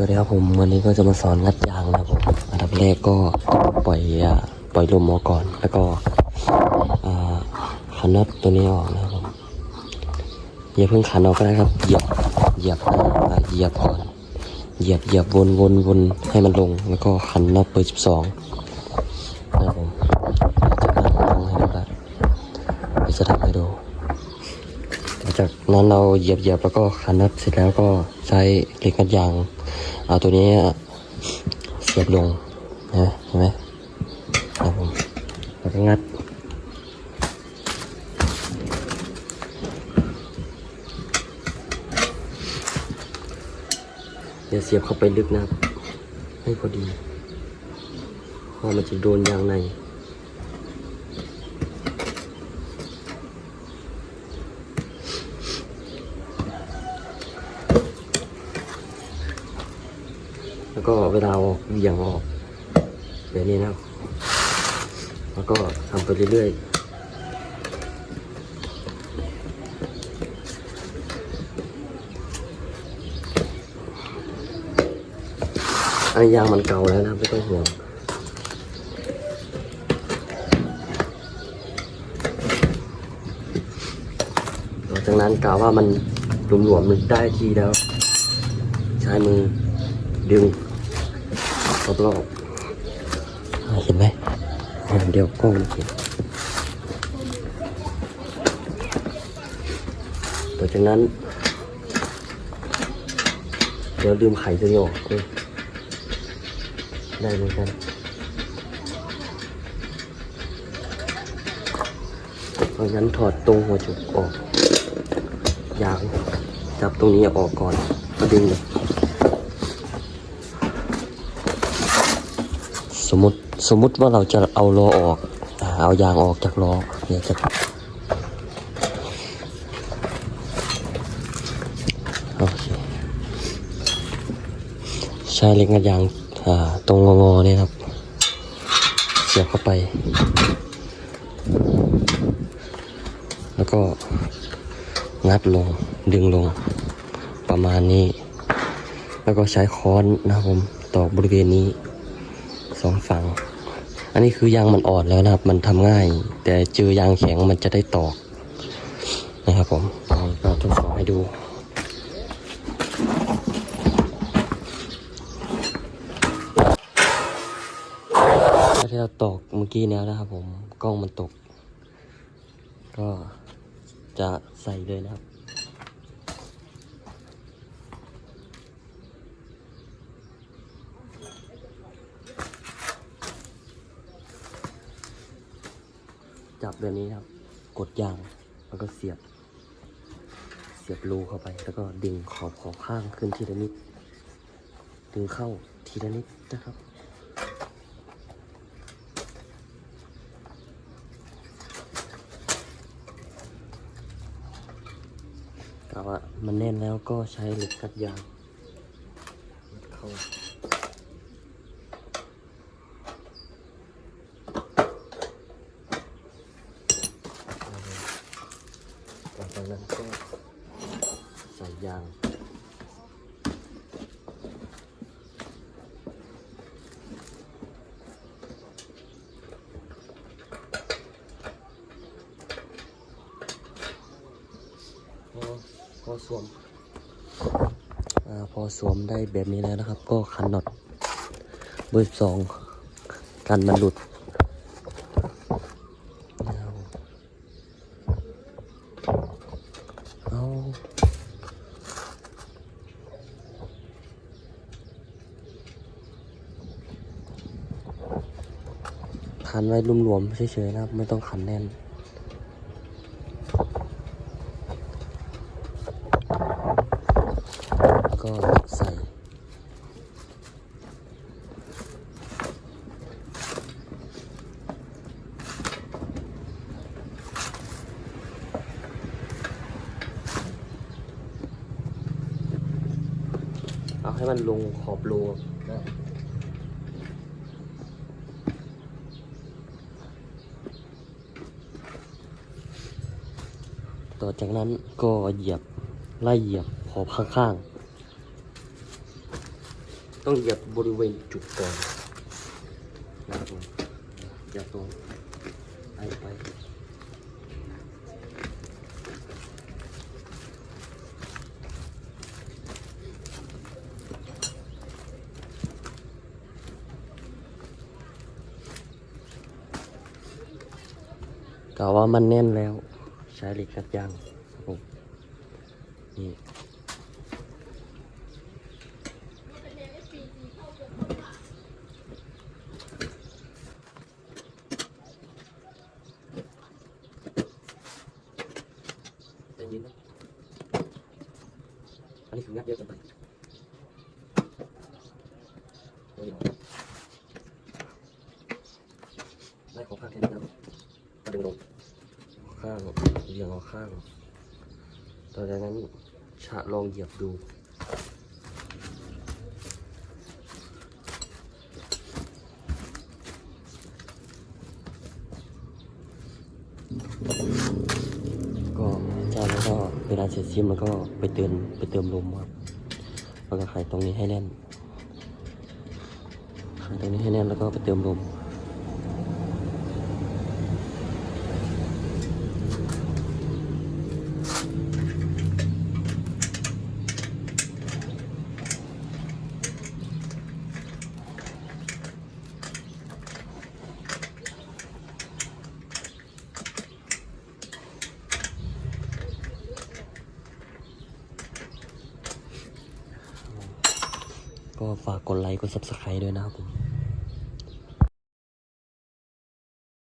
วัสดีครับผมวันนี้ก็จะมาสอนงัดยางนะครับผมอันดับแรกก็ปล่อยปล่อยลมออกก่อน แล้วก็อ่าขันน็อตตัวนี้ออกนะครับผมอย่าเพิ่งขันออกก็ได้ครับเหยียบเหยียบเหยียบก่อนเหยียบเหยียบวนวนวนให้มันลง แล้วก็ขันน็อตเบอร์สิบสองนะครับผมจากนั้นลงให้ดูครับจะทำให้ดู จากนั้นเราเหยียบเหยียบแล้วก็ขันน็อตเสร็จแล้วก็ใช้เหล็กงัดยางเอาตัวนี้เสียบลงนะเห็นไหมครับผมแล้วก็งัดเดี๋ยวเสียบเข้าไปลึกนะครับให้พอดีเพราะมันจะโดนยางใน ก็เวลาเอาออกเหวี่ยงออกแบบนี้นะครับ แล้วก็ทำไปเรื่อยๆอันยางมันเก่าแล้วนะไม่ต้องห่วงหลังจากนั้นกล่าวว่ามันหลวมๆมันได้ทีแล้ว ใช้มือดึง รอบๆอ่าเห็นไหมเดี๋ยวกล้องมันเห็นต่อจากนั้น เดี๋ยวลืมไขตัวนี้ออกด้วยได้เหมือนกันเพราะฉะนั้นถอดตรงหัวจุกออก ยางจับตรงนี้ออกก่อนก็ดึงเลย สมมติสมมติว่าเราจะเอาล้อออกอ่าเอายางออกจากล้อเนี่ยจะโอเคใช้เล็กงัดยางาตรงงอๆเนี่ยครับ เสียบเข้าไป แล้วก็งัดลงดึงลงประมาณนี้ แล้วก็ใช้ค้อนนะครับผมตอกบริเวณนี้ สองฝั่ง อันนี้คือยางมันอ่อนแล้วนะครับ มันทำง่าย แต่เจอยางแข็งมันจะได้ตอกนะครับผมลองเราทดสอบให้ดูที่เราตอกเมื่อกี้เนี้ยนะครับผมกล้องมันตก ก็จะใส่เลยนะครับ จับแบบนี้ครับ กดยางแล้วก็เสียบ เสียบรูเข้าไป แล้วก็ดึงขอบขอบข้างขึ้นทีละนิด ดึงเข้าทีละนิดนะครับกะว่ามันแน่นแล้วก็ใช้เหล็กกัดยางเข้า หลังจากนั้นก็ใส่ ยางพอพอสวมอาพอสวมได้แบบนี้แล้วนะครับ ก็ขันน็อตเบอร์สองกันมันหลุดเอาเอา ขันไว้รวมๆเฉยๆนะครับ ไม่ต้องขันแน่น ก็ใส่เอาให้มันลงขอบรูนะ ต่อจากนั้นก็เหยียบไล่เหยียบขอบข้างๆ ต้องเหยียบบริเวณจุดก่อนนะครับผมอย่าตรงไปไปกล่าวว่ามันแน่นแล้ว ใช้เหล็กขัดยางครับผมนี่ใจเย็นนะอันนี้คืองัดเยอะเกินไปเอาอีกหน่อยได้ของข้างแค่นี้นะกระดึงลงข้ ยียงเอาข้าง ต่อจากนั้นฉะลองเหยียบดูก็จากนั้นก็เวลาเสร็จซิมแล้วก็ไปเติมไปเติมลมครับแล้วก็ไขตรงนี้ให้แน่นไขตรงนี้ให้แน่นแล้วก็ไปเติมลม ก็ฝากกดไลค์กด subscribe ด้วยนะครับผม